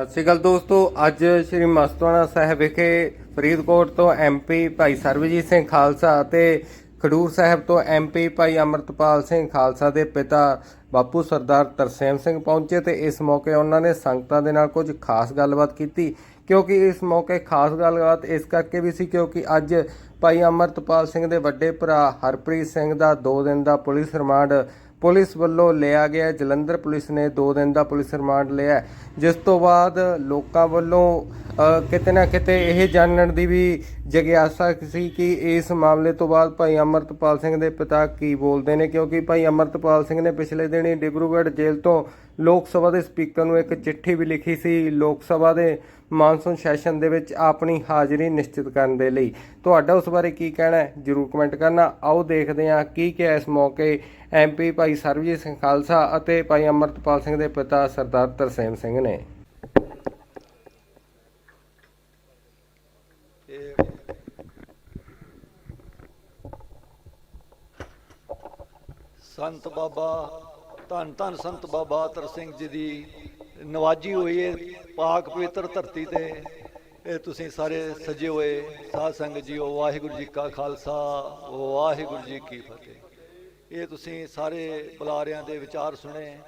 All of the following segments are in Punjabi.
ਸਤਿ ਸ਼੍ਰੀ ਅਕਾਲ ਦੋਸਤੋ, ਅੱਜ ਸ੍ਰੀ ਮਸਤਵਾਣਾ ਸਾਹਿਬ ਵਿਖੇ ਫਰੀਦਕੋਟ ਤੋਂ ਐਮਪੀ ਭਾਈ ਸਰਬਜੀਤ ਸਿੰਘ ਖਾਲਸਾ ਅਤੇ ਖਡੂਰ ਸਾਹਿਬ ਤੋਂ ਐਮਪੀ ਭਾਈ ਅਮਰਤਪਾਲ ਸਿੰਘ ਖਾਲਸਾ ਦੇ ਪਿਤਾ ਬਾਪੂ ਸਰਦਾਰ ਤਰਸੇਮ ਸਿੰਘ ਪਹੁੰਚੇ ਤੇ ਇਸ ਮੌਕੇ ਉਹਨਾਂ ਨੇ ਸੰਗਤਾਂ ਦੇ ਨਾਲ ਕੁਝ ਖਾਸ ਗੱਲਬਾਤ ਕੀਤੀ। ਕਿਉਂਕਿ ਇਸ ਮੌਕੇ ਖਾਸ ਗੱਲਬਾਤ ਇਸ ਕਰਕੇ ਵੀ ਸੀ ਕਿਉਂਕਿ ਅੱਜ ਭਾਈ ਅਮਰਤਪਾਲ ਸਿੰਘ ਦੇ ਵੱਡੇ ਭਰਾ ਹਰਪ੍ਰੀਤ ਸਿੰਘ ਦਾ 2 ਦਿਨ ਦਾ ਪੁਲਿਸ ਰਿਮਾਂਡ ਪੁਲਿਸ ਵੱਲੋਂ ਲਿਆ ਗਿਆ ਜਲੰਧਰ ਪੁਲਿਸ ਨੇ 2 ਦਿਨ ਦਾ ਪੁਲਿਸ ਰਿਮਾਂਡ ਲਿਆ ਜਿਸ ਤੋਂ ਬਾਅਦ ਲੋਕਾਂ ਵੱਲੋਂ ਕਿਤੇ ਨਾ ਕਿਤੇ ਇਹ ਜਾਣਨ ਦੀ ਵੀ ਜਗਿਆਸਾ ਸੀ ਕਿ ਇਸ ਮਾਮਲੇ ਤੋਂ ਬਾਅਦ ਭਾਈ ਅਮਰਤਪਾਲ ਸਿੰਘ ਦੇ ਪਿਤਾ ਕੀ ਬੋਲਦੇ ਨੇ? ਕਿਉਂਕਿ ਭਾਈ ਅਮਰਤਪਾਲ ਸਿੰਘ ਨੇ ਪਿਛਲੇ ਦਿਨੀ ਡਿਬਰੂਗੜ੍ਹ ਜੇਲ੍ਹ ਤੋਂ ਲੋਕ ਸਭਾ ਦੇ ਸਪੀਕਰ ਨੂੰ ਇੱਕ ਚਿੱਠੀ ਵੀ ਲਿਖੀ ਸੀ, ਲੋਕ ਸਭਾ ਦੇ ਮਾਨਸੂਨ ਸੈਸ਼ਨ ਦੇ ਵਿੱਚ ਆਪਣੀ ਹਾਜ਼ਰੀ ਨਿਸ਼ਚਿਤ ਕਰਨ ਦੇ ਲਈ। ਤੁਹਾਡਾ ਉਸ ਬਾਰੇ ਕੀ ਕਹਿਣਾ ਹੈ? ਜਰੂਰ ਕਮੈਂਟ ਕਰਨਾ। ਆਓ ਦੇਖਦੇ ਹਾਂ ਕੀ ਕਿਹਾ ਇਸ ਮੌਕੇ ਐਮਪੀ ਭਾਈ ਸਰਬਜੀਤ ਸਿੰਘ ਖਾਲਸਾ ਅਤੇ ਭਾਈ ਅਮਰਤਪਾਲ ਸਿੰਘ ਦੇ ਪਿਤਾ ਸਰਦਾਰ ਤਰਸੇਮ ਸਿੰਘ ਨੇ। ਸੰਤ ਬਾਬਾ, ਧੰਨ ਧੰਨ ਸੰਤ ਬਾਬਾ ਤਰ ਸਿੰਘ ਜੀ ਦੀ ਨਵਾਜੀ ਹੋਈ ਹੈ ਪਾਕ ਪਵਿੱਤਰ ਧਰਤੀ ਤੇ। ਇਹ ਤੁਸੀਂ ਸਾਰੇ ਸਜੇ ਹੋਏ ਸਾਧ ਸੰਗਤ ਜੀਓ ਵਾਹਿਗੁਰੂ ਜੀ ਕਾ ਖਾਲਸਾ ਵਾਹਿਗੁਰੂ ਜੀ ਕੀ ਫਤਿਹ। ਇਹ ਤੁਸੀਂ ਸਾਰੇ ਬੁਲਾਰਿਆਂ ਦੇ ਵਿਚਾਰ ਸੁਣੇ।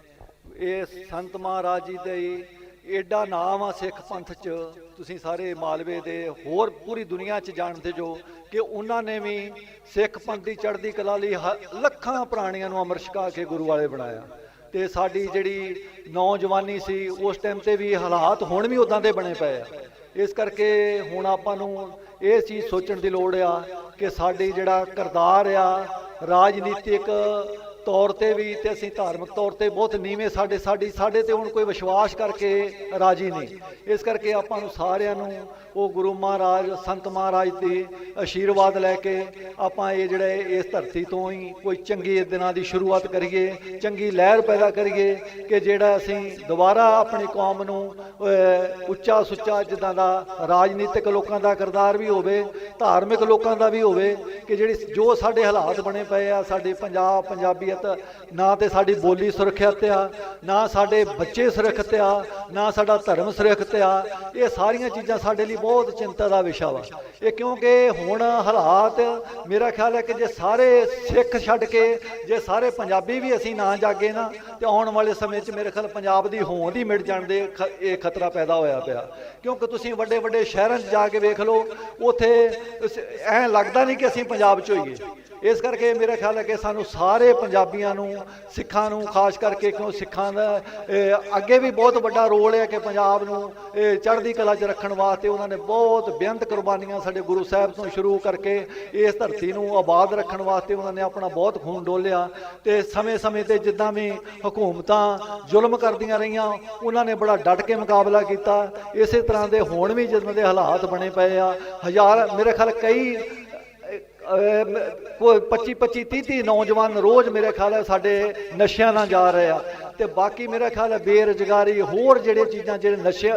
ਇਹ ਸੰਤ ਮਹਾਰਾਜ ਜੀ ਦੇ ਹੀ ਏਡਾ ਨਾਮ ਆ ਸਿੱਖ ਪੰਥ 'ਚ। ਤੁਸੀਂ ਸਾਰੇ ਮਾਲਵੇ ਦੇ ਹੋਰ ਪੂਰੀ ਦੁਨੀਆ 'ਚ ਜਾਣਦੇ ਜੋ ਕਿ ਉਹਨਾਂ ਨੇ ਵੀ ਸਿੱਖ ਪੰਥ ਦੀ ਚੜ੍ਹਦੀ ਕਲਾ ਲਈ ਹ- ਲੱਖਾਂ ਪ੍ਰਾਣੀਆਂ ਨੂੰ ਅਮਰ ਛਕਾ ਕੇ ਗੁਰੂ ਵਾਲੇ ਬਣਾਇਆ। ਤੇ ਸਾਡੀ ਜਿਹੜੀ ਨੌਜਵਾਨੀ ਸੀ, ਉਸ ਟਾਈਮ ਤੇ ਵੀ ਹਾਲਾਤ ਹੁਣ ਵੀ ਉਦਾਂ ਦੇ ਬਣੇ ਪਏ ਆ। ਇਸ ਕਰਕੇ ਹੁਣ ਆਪਾਂ ਨੂੰ ਇਹ ਚੀਜ਼ ਸੋਚਣ ਦੀ ਲੋੜ ਆ ਕਿ ਸਾਡੀ ਜਿਹੜਾ ਕਿਰਦਾਰ ਆ, ਰਾਜਨੀਤਿਕ ਤੌਰ ਤੇ ਵੀ ਤੇ ਅਸੀਂ ਧਾਰਮਿਕ ਤੌਰ ਤੇ ਬਹੁਤ ਨੀਵੇਂ ਸਾਡੇ, ਸਾਡੀ, ਸਾਡੇ ਤੇ ਹੁਣ ਕੋਈ ਵਿਸ਼ਵਾਸ ਕਰਕੇ ਰਾਜੀ ਨਹੀਂ। ਇਸ ਕਰਕੇ ਆਪਾਂ ਨੂੰ ਸਾਰਿਆਂ ਨੂੰ ਉਹ ਗੁਰੂ ਮਹਾਰਾਜ, ਸੰਤ ਮਹਾਰਾਜ ਦੇ ਆਸ਼ੀਰਵਾਦ ਲੈ ਕੇ ਆਪਾਂ ਇਹ ਜਿਹੜਾ ਇਸ ਧਰਤੀ ਤੋਂ ਹੀ ਕੋਈ ਚੰਗੀ ਦਿਨਾਂ ਦੀ ਸ਼ੁਰੂਆਤ ਕਰੀਏ, ਚੰਗੀ ਲਹਿਰ ਪੈਦਾ ਕਰੀਏ ਕਿ ਜਿਹੜਾ ਅਸੀਂ ਦੁਬਾਰਾ ਆਪਣੀ ਕੌਮ ਨੂੰ ਉੱਚਾ ਸੁੱਚਾ ਜਿੱਦਾਂ ਦਾ ਰਾਜਨੀਤਿਕ ਲੋਕਾਂ ਦਾ ਕਿਰਦਾਰ ਵੀ ਹੋਵੇ, ਧਾਰਮਿਕ ਲੋਕਾਂ ਦਾ ਵੀ ਹੋਵੇ ਕਿ ਜਿਹੜੀ ਜੋ ਸਾਡੇ ਹਾਲਾਤ ਬਣੇ ਪਏ ਆ, ਸਾਡੇ ਪੰਜਾਬ ਪੰਜਾਬੀ ਪੰਜਾਬੀਅਤ ਨਾ ਤੇ ਸਾਡੀ ਬੋਲੀ ਸੁਰੱਖਿਅਤ ਆ, ਨਾ ਸਾਡੇ ਬੱਚੇ ਸੁਰੱਖਿਅਤ ਆ, ਨਾ ਸਾਡਾ ਧਰਮ ਸੁਰੱਖਿਅਤ ਆ। ਇਹ ਸਾਰੀਆਂ ਚੀਜ਼ਾਂ ਸਾਡੇ ਲਈ ਬਹੁਤ ਚਿੰਤਾ ਦਾ ਵਿਸ਼ਾ ਵਾ। ਇਹ ਕਿਉਂਕਿ ਹੁਣ ਹਾਲਾਤ ਮੇਰਾ ਖਿਆਲ ਹੈ ਕਿ ਜੇ ਸਾਰੇ ਸਿੱਖ ਛੱਡ ਕੇ, ਜੇ ਸਾਰੇ ਪੰਜਾਬੀ ਵੀ ਅਸੀਂ ਨਾ ਜਾਗੇ ਨਾ, ਤੇ ਆਉਣ ਵਾਲੇ ਸਮੇਂ 'ਚ ਮੇਰੇ ਖਿਆਲ ਪੰਜਾਬ ਦੀ ਹੋਂਦ ਹੀ ਮਿਟ ਜਾਣ ਦੇ ਇਹ ਖਤਰਾ ਪੈਦਾ ਹੋਇਆ ਪਿਆ। ਕਿਉਂਕਿ ਤੁਸੀਂ ਵੱਡੇ ਵੱਡੇ ਸ਼ਹਿਰਾਂ 'ਚ ਜਾ ਕੇ ਵੇਖ ਲਓ, ਉੱਥੇ ਐ ਲੱਗਦਾ ਨਹੀਂ ਕਿ ਅਸੀਂ ਪੰਜਾਬ 'ਚ ਹੋਈਏ। ਇਸ ਕਰਕੇ ਮੇਰਾ ਖਿਆਲ ਹੈ ਕਿ ਸਾਨੂੰ ਸਾਰੇ ਪੰਜਾਬੀਆਂ ਨੂੰ ਸਿੱਖਾਂ ਨੂੰ ਖਾਸ ਕਰਕੇ ਕਿਉਂ ਸਿੱਖਾਂ ਦਾ ਅੱਗੇ ਵੀ ਬਹੁਤ ਵੱਡਾ ਰੋਲ ਹੈ ਕਿ ਪੰਜਾਬ ਨੂੰ ਇਹ, ਚੜ੍ਹਦੀ ਕਲਾ 'ਚ ਰੱਖਣ ਵਾਸਤੇ ਉਹਨਾਂ ਨੇ ਬਹੁਤ ਬੇਅੰਤ ਕੁਰਬਾਨੀਆਂ ਸਾਡੇ ਗੁਰੂ ਸਾਹਿਬ ਤੋਂ ਸ਼ੁਰੂ ਕਰਕੇ ਇਸ ਧਰਤੀ ਨੂੰ ਆਬਾਦ ਰੱਖਣ ਵਾਸਤੇ ਉਹਨਾਂ ਨੇ ਆਪਣਾ ਬਹੁਤ ਖੂਨ ਡੋਲਿਆ ਤੇ ਸਮੇਂ-ਸਮੇਂ ਤੇ ਜਿੱਦਾਂ ਵੀ ਹਕੂਮਤਾਂ ਜ਼ੁਲਮ ਕਰਦੀਆਂ ਰਹੀਆਂ ਉਹਨਾਂ ਨੇ ਬੜਾ ਡਟ ਕੇ ਮੁਕਾਬਲਾ ਕੀਤਾ। ਇਸੇ ਤਰ੍ਹਾਂ ਦੇ ਹੁਣ ਵੀ ਜਿੱਦਾਂ ਦੇ ਹਾਲਾਤ ਬਣੇ ਪਏ ਆ ਹਜ਼ਾਰ ਮੇਰੇ ਖਿਆਲ ਕਈ ਕੋਈ 25 25 30 30 ਨੌਜਵਾਨ ਰੋਜ਼ ਮੇਰੇ ਖਿਆਲ ਹੈ ਸਾਡੇ ਨਸ਼ਿਆਂ ਨਾਲ ਜਾ ਰਹੇ ਆ। ਤੇ ਬਾਕੀ ਮੇਰਾ ਖਿਆਲ ਹੈ ਬੇਰੁਜ਼ਗਾਰੀ, ਹੋਰ ਜਿਹੜੇ ਚੀਜ਼ਾਂ, ਜਿਹੜੇ ਨਸ਼ੇ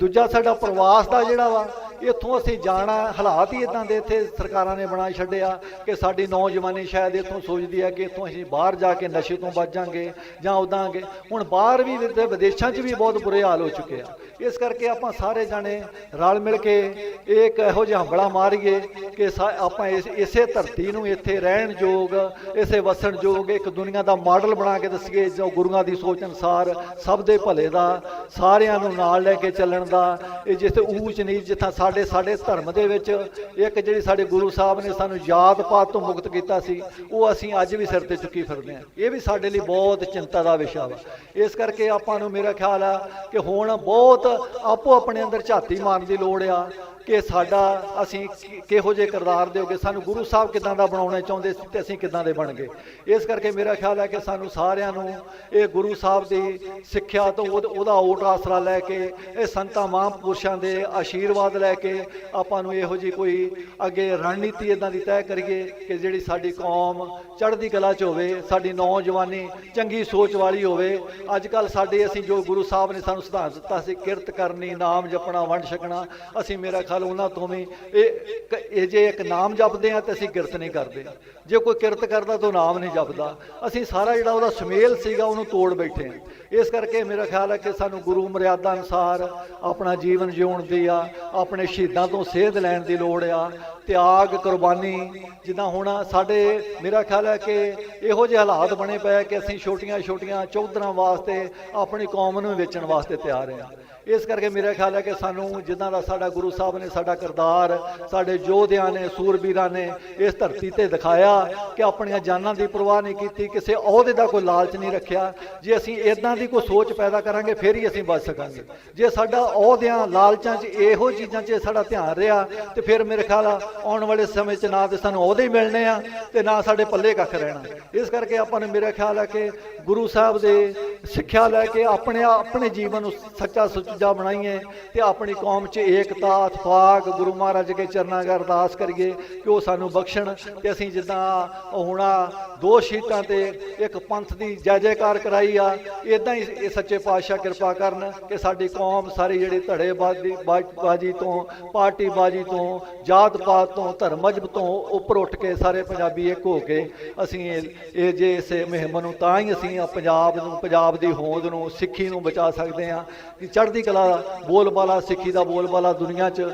ਦੂਜਾ ਸਾਡਾ ਪ੍ਰਵਾਸ ਦਾ ਜਿਹੜਾ ਵਾ, ਇੱਥੋਂ ਅਸੀਂ ਜਾਣਾ, ਹਾਲਾਤ ਹੀ ਇਦਾਂ ਦੇ ਇੱਥੇ ਸਰਕਾਰਾਂ ਨੇ ਬਣਾ ਛੱਡਿਆ ਕਿ ਸਾਡੀ ਨੌਜਵਾਨੀ ਸ਼ਾਇਦ ਇੱਥੋਂ ਸੋਚਦੀ ਹੈ ਕਿ ਇੱਥੋਂ ਅਸੀਂ ਬਾਹਰ ਜਾ ਕੇ ਨਸ਼ੇ ਤੋਂ ਬਚਾਂਗੇ ਜਾਂ ਉਦਾਂਗੇ ਹੁਣ ਬਾਹਰ ਵੀ ਤੇ ਵਿਦੇਸ਼ਾਂ 'ਚ ਵੀ ਬਹੁਤ ਬੁਰੇ ਹਾਲ ਹੋ ਚੁੱਕੇ ਆ। ਇਸ ਕਰਕੇ ਆਪਾਂ ਸਾਰੇ ਜਾਣੇ ਰਲ ਮਿਲ ਕੇ ਇੱਕ ਇਹੋ ਜਿਹਾ ਹੰਬੜਾ ਮਾਰੀਏ ਕਿ ਸਾ- ਆਪਾਂ ਇਸ, ਇਸੇ ਧਰਤੀ ਨੂੰ ਇੱਥੇ ਰਹਿਣ ਯੋਗ, ਇਸੇ ਵਸਣ ਯੋਗ, ਇੱਕ ਦੁਨੀਆ ਦਾ ਮਾਡਲ ਬਣਾ ਕੇ ਦੱਸੀਏ, ਜੋ ਗੁਰੂਆਂ ਦੀ ਸੋਚ ਅਨੁਸਾਰ ਸਭ ਦੇ ਭਲੇ ਦਾ, ਸਾਰਿਆਂ ਨੂੰ ਨਾਲ ਲੈ ਕੇ ਚੱਲਣ ਦਾ। ਇਹ ਜਿੱਥੇ ਊਚ ਨੀਚ, ਜਿੱਥਾ ਸਾਡੇ ਸਾਡੇ ਧਰਮ ਦੇ ਵਿੱਚ ਇੱਕ ਜਿਹੜੀ ਸਾਡੇ ਗੁਰੂ ਸਾਹਿਬ ਨੇ ਸਾਨੂੰ ਯਾਦ ਪਾਤ ਤੋਂ ਮੁਕਤ ਕੀਤਾ ਸੀ, ਉਹ ਅਸੀਂ ਅੱਜ ਵੀ ਸਿਰ ਤੇ ਚੁੱਕੀ ਫਿਰਦੇ ਹਾਂ। ਇਹ ਵੀ ਸਾਡੇ ਲਈ ਬਹੁਤ ਚਿੰਤਾ ਦਾ ਵਿਸ਼ਾ ਵਾ। ਇਸ ਕਰਕੇ ਆਪਾਂ ਨੂੰ ਮੇਰਾ ਖਿਆਲ ਆ ਕਿ ਹੁਣ ਬਹੁਤ ਆਪੋ ਆਪਣੇ ਅੰਦਰ ਝਾਤੀ ਮਾਰਨ ਦੀ ਲੋੜ ਆ। ਕਿ ਸਾਡਾ ਅਸੀਂ ਕਿਹੋ ਜਿਹੇ ਕਿਰਦਾਰ ਦਿਓਗੇ ਸਾਨੂੰ ਗੁਰੂ ਸਾਹਿਬ ਕਿਦਾਂ ਦਾ ਬਣਾਉਣਾ ਚਾਹੁੰਦੇ ਸੀ ਤੇ ਅਸੀਂ ਕਿਦਾਂ ਦੇ ਬਣ ਗਏ? ਇਸ ਕਰਕੇ ਮੇਰਾ ਖਿਆਲ ਹੈ ਕਿ ਸਾਨੂੰ ਸਾਰਿਆਂ ਨੂੰ ਇਹ ਗੁਰੂ ਸਾਹਿਬ ਦੀ ਸਿੱਖਿਆ ਤੋਂ ਉਹਦਾ ਓਟ ਆਸਰਾ ਲੈ ਕੇ, ਇਹ ਸੰਤਾਂ, ਮਹਾਂਪੁਰਸ਼ਾਂ ਦੇ ਆਸ਼ੀਰਵਾਦ ਲੈ ਕੇ ਆਪਾਂ ਨੂੰ ਇਹੋ ਜਿਹੀ ਕੋਈ ਅੱਗੇ ਰਣਨੀਤੀ ਇਦਾਂ ਦੀ ਤੈਅ ਕਰੀਏ ਕਿ ਜਿਹੜੀ ਸਾਡੀ ਕੌਮ ਚੜ੍ਹਦੀ ਕਲਾ 'ਚ ਹੋਵੇ, ਸਾਡੀ ਨੌਜਵਾਨੀ ਚੰਗੀ ਸੋਚ ਵਾਲੀ ਹੋਵੇ। ਅੱਜ ਕੱਲ ਸਾਡੇ ਅਸੀਂ ਜੋ ਗੁਰੂ ਸਾਹਿਬ ਨੇ ਸਾਨੂੰ ਸਿਧਾਂਤ ਦਿੱਤਾ ਸੀ, ਕਿਰਤ ਕਰਨੀ, ਨਾਮ ਜਪਣਾ, ਵੰਡ ਛਕਣਾ, ਅਸੀਂ ਮੇਰਾ ਖਿਆਲ ਉਹਨਾਂ ਤੋਂ ਵੀ ਇਹ ਕ- ਇਹ ਜੇ ਇੱਕ ਨਾਮ ਜਪਦੇ ਆ ਤੇ ਅਸੀਂ ਕਿਰਤ ਨਹੀਂ ਕਰਦੇ। ਜੇ ਕੋਈ ਕਿਰਤ ਕਰਦਾ ਤਾਂ ਉਹ ਨਾਮ ਨਹੀਂ ਜਪਦਾ। ਅਸੀਂ ਸਾਰਾ ਜਿਹੜਾ ਉਹਦਾ ਸੁਮੇਲ ਸੀਗਾ ਉਹਨੂੰ ਤੋੜ ਬੈਠੇ ਆ। ਇਸ ਕਰਕੇ ਮੇਰਾ ਖਿਆਲ ਹੈ ਕਿ ਸਾਨੂੰ ਗੁਰੂ ਮਰਿਆਦਾ ਅਨੁਸਾਰ ਆਪਣਾ ਜੀਵਨ ਜਿਉਣ ਦੀ ਆ, ਆਪਣੇ ਸ਼ਹੀਦਾਂ ਤੋਂ ਸੇਧ ਲੈਣ ਦੀ ਲੋੜ ਆ। ਤਿਆਗ, ਕੁਰਬਾਨੀ, ਜਿੱਦਾਂ ਹੁਣ ਸਾਡੇ, ਮੇਰਾ ਖਿਆਲ ਹੈ ਕਿ ਇਹੋ ਜਿਹੇ ਹਾਲਾਤ ਬਣੇ ਪਏ ਕਿ ਅਸੀਂ ਛੋਟੀਆਂ ਛੋਟੀਆਂ ਚੌਧਰਾਂ ਵਾਸਤੇ ਆਪਣੀ ਕੌਮ ਨੂੰ ਵੇਚਣ ਵਾਸਤੇ ਤਿਆਰ ਹਾਂ। ਇਸ ਕਰਕੇ ਮੇਰਾ ਖਿਆਲ ਹੈ ਕਿ ਸਾਨੂੰ ਜਿੱਦਾਂ ਦਾ ਸਾਡਾ ਗੁਰੂ ਸਾਹਿਬ ਨੇ ਸਾਡਾ ਕਿਰਦਾਰ, ਸਾਡੇ ਯੋਧਿਆਂ ਨੇ, ਸੂਰਬੀਰਾਂ ਨੇ ਇਸ ਧਰਤੀ ਤੇ ਦਿਖਾਇਆ ਕਿ ਆਪਣੀਆਂ ਜਾਨਾਂ ਦੀ ਪਰਵਾਹ ਨਹੀਂ ਕੀਤੀ, ਕਿਸੇ ਅਹੁਦੇ ਦਾ ਕੋਈ ਲਾਲਚ ਨਹੀਂ ਰੱਖਿਆ। ਜੇ ਅਸੀਂ ਇਦਾਂ ਦੀ ਕੋਈ ਸੋਚ ਪੈਦਾ ਕਰਾਂਗੇ, ਫਿਰ ਹੀ ਅਸੀਂ ਬਚ ਸਕਾਂਗੇ। ਜੇ ਸਾਡਾ ਅਹੁਦਿਆਂ ਲਾਲਚਾਂ 'ਚ ਇਹੋ ਚੀਜ਼ਾਂ 'ਚ ਸਾਡਾ ਧਿਆਨ ਰਿਹਾ, ਤੇ ਫਿਰ ਮੇਰੇ ਖਿਆਲ ਆ ਆਉਣ ਵਾਲੇ ਸਮੇਂ 'ਚ ਨਾ ਤੇ ਸਾਨੂੰ ਉਹਦੇ ਹੀ ਮਿਲਣੇ ਆ ਤੇ ਨਾ ਸਾਡੇ ਪੱਲੇ ਕੱਖ ਰਹਿਣਾ। ਇਸ ਕਰਕੇ ਆਪਾਂ ਨੂੰ ਮੇਰਾ ਖਿਆਲ ਹੈ ਕਿ ਗੁਰੂ ਸਾਹਿਬ ਦੇ ਸਿੱਖਿਆ ਲੈ ਕੇ ਆਪਣੇ ਆਪਣੇ ਜੀਵਨ ਨੂੰ ਸੱਚਾ ਸੁੱਚਾ ਬਣਾਈਏ ਤੇ ਆਪਣੀ ਕੌਮ 'ਚ ਏਕਤਾ, ਇਤਫਾਕ, ਗੁਰੂ ਮਹਾਰਾਜ ਦੇ ਚਰਨਾਂ 'ਚ ਅਰਦਾਸ ਕਰੀਏ ਕਿ ਉਹ ਸਾਨੂੰ ਬਖਸ਼ਣ ਤੇ ਅਸੀਂ ਜਿੱਦਾਂ ਉਹ ਹੁਣਾ ਦੋ ਸ਼ੀਟਾਂ ਤੇ ਇੱਕ ਪੰਥ ਦੀ ਜੈ ਜੈਕਾਰ ਕਰਾਈ ਆ ਇਦਾਂ ਹੀ ਇਹ ਸੱਚੇ ਪਾਤਸ਼ਾਹ ਕਿਰਪਾ ਕਰਨ ਕਿ ਸਾਡੀ ਕੌਮ ਸਾਰੀ ਜਿਹੜੀ ਧੜੇਬਾਜ਼ੀ ਬਾਜੀ ਤੋਂ ਪਾਰਟੀ ਬਾਜੀ ਤੋਂ ਜਾਤ ਪਾਤ ਤੋਂ ਧਰਮ ਮਜਬ ਤੋਂ ਉੱਪਰ ਉੱਠ ਕੇ ਸਾਰੇ ਪੰਜਾਬੀ ਇੱਕ ਹੋ ਕੇ ਅਸੀਂ ਇਹ ਜੇ ਇਸ ਮੁਹਿੰਮ ਨੂੰ ਤਾਂ ਹੀ ਅਸੀਂ ਪੰਜਾਬ ਨੂੰ, ਪੰਜਾਬ ਦੀ ਹੋਂਦ ਨੂੰ, ਸਿੱਖੀ ਨੂੰ ਬਚਾ ਸਕਦੇ ਹਾਂ। ਕਿ ਚੜ੍ਹਦੀ ਕਲਾ ਬੋਲਬਾਲਾ, ਸਿੱਖੀ ਦਾ ਬੋਲਬਾਲਾ ਦੁਨੀਆ 'ਚ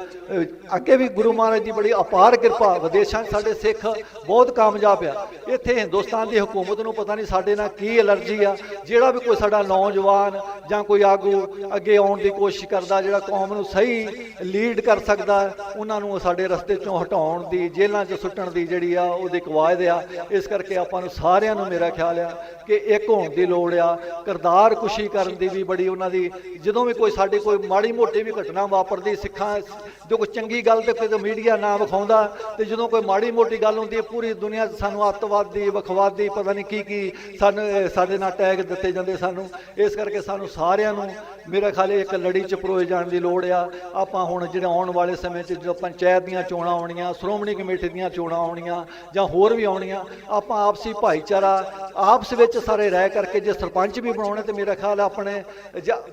ਅੱਗੇ ਵੀ ਗੁਰੂ ਮਹਾਰਾਜ ਦੀ ਬੜੀ ਅਪਾਰ ਕਿਰਪਾ ਵਿਦੇਸ਼ਾਂ 'ਚ ਸਾਡੇ ਸਿੱਖ ਬਹੁਤ ਕਾਮਯਾਬ ਆ। ਇੱਥੇ ਹਿੰਦੁਸਤਾਨ ਦੀ ਹਕੂਮਤ ਨੂੰ ਪਤਾ ਨਹੀਂ ਸਾਡੇ ਨਾਲ ਕੀ ਐਲਰਜੀ ਆ। ਜਿਹੜਾ ਵੀ ਕੋਈ ਸਾਡਾ ਨੌਜਵਾਨ ਜਾਂ ਕੋਈ ਆਗੂ ਅੱਗੇ ਆਉਣ ਦੀ ਕੋਸ਼ਿਸ਼ ਕਰਦਾ, ਜਿਹੜਾ ਕੌਮ ਨੂੰ ਸਹੀ ਲੀਡ ਕਰ ਸਕਦਾ, ਉਹਨਾਂ ਨੂੰ ਸਾਡੇ ਰਸਤੇ ਚੋਂ ਹਟਾਉਣ ਦੀ, ਜੇਲ੍ਹਾਂ 'ਚ ਸੁੱਟਣ ਦੀ ਜਿਹੜੀ ਆ, ਉਹਦੀ ਕਵਾਇਦ ਆ। ਇਸ ਕਰਕੇ ਆਪਾਂ ਨੂੰ ਸਾਰਿਆਂ ਨੂੰ ਮੇਰਾ ਖਿਆਲ ਆ ਕਿ ਇੱਕ ਹੋਣ ਦੀ ਲੋੜ ਆ। ਕਰਤਾਰ ਕੁਸ਼ੀ ਕਰਨ ਦੀ ਵੀ ਬੜੀ ਉਹਨਾਂ ਦੀ, ਜਦੋਂ ਵੀ ਕੋਈ ਸਾਡੇ ਕੋਈ ਮਾੜੀ ਮੋਟੀ ਵੀ ਘਟਨਾ ਵਾਪਰਦੀ, ਸਿੱਖਾਂ ਜੋ ਕੋਈ ਚੰਗੀ ਗੱਲ ਤੇ ਕੋਈ ਮੀਡੀਆ ਨਾ ਵਿਖਾਉਂਦਾ, ਤੇ ਜਦੋਂ ਕੋਈ ਮਾੜੀ ਮੋਟੀ ਗੱਲ ਹੁੰਦੀ ਹੈ ਪੂਰੀ ਦੁਨੀਆ 'ਚ ਸਾਨੂੰ ਅੱਤਵਾਦੀ, ਵਖਵਾਦੀ, ਪਤਾ ਨਹੀਂ ਕੀ ਕੀ ਸਾਨੂੰ ਸਾਡੇ ਨਾਲ ਟੈਗ ਦਿੱਤੇ ਜਾਂਦੇ ਸਾਨੂੰ। ਇਸ ਕਰਕੇ ਸਾਨੂੰ ਸਾਰਿਆਂ ਨੂੰ ਮੇਰਾ ਖਿਆਲ ਹੈ ਇੱਕ ਲੜੀ 'ਚ ਪਰੋਏ ਜਾਣ ਦੀ ਲੋੜ ਆ। ਆਪਾਂ ਹੁਣ ਜਿਹੜੇ ਆਉਣ ਵਾਲੇ ਸਮੇਂ 'ਚ ਜਦੋਂ ਪੰਚਾਇਤ ਦੀਆਂ ਚੋਣਾਂ ਆਉਣ ਆਉਣੀਆਂ ਸ਼੍ਰੋਮਣੀ ਕਮੇਟੀ ਦੀਆਂ ਚੋਣਾਂ ਆਉਣੀਆਂ ਜਾਂ ਹੋਰ ਵੀ ਆਉਣੀਆਂ, ਆਪਾਂ ਆਪਸੀ ਭਾਈਚਾਰਾ ਆਪਸ ਵਿੱਚ ਸਾਰੇ ਰਹਿ ਕਰਕੇ ਜੇ ਸਰਪੰਚ ਵੀ ਬਣਾਉਣੇ ਤੇ ਮੇਰਾ ਖਿਆਲ ਆਪਣੇ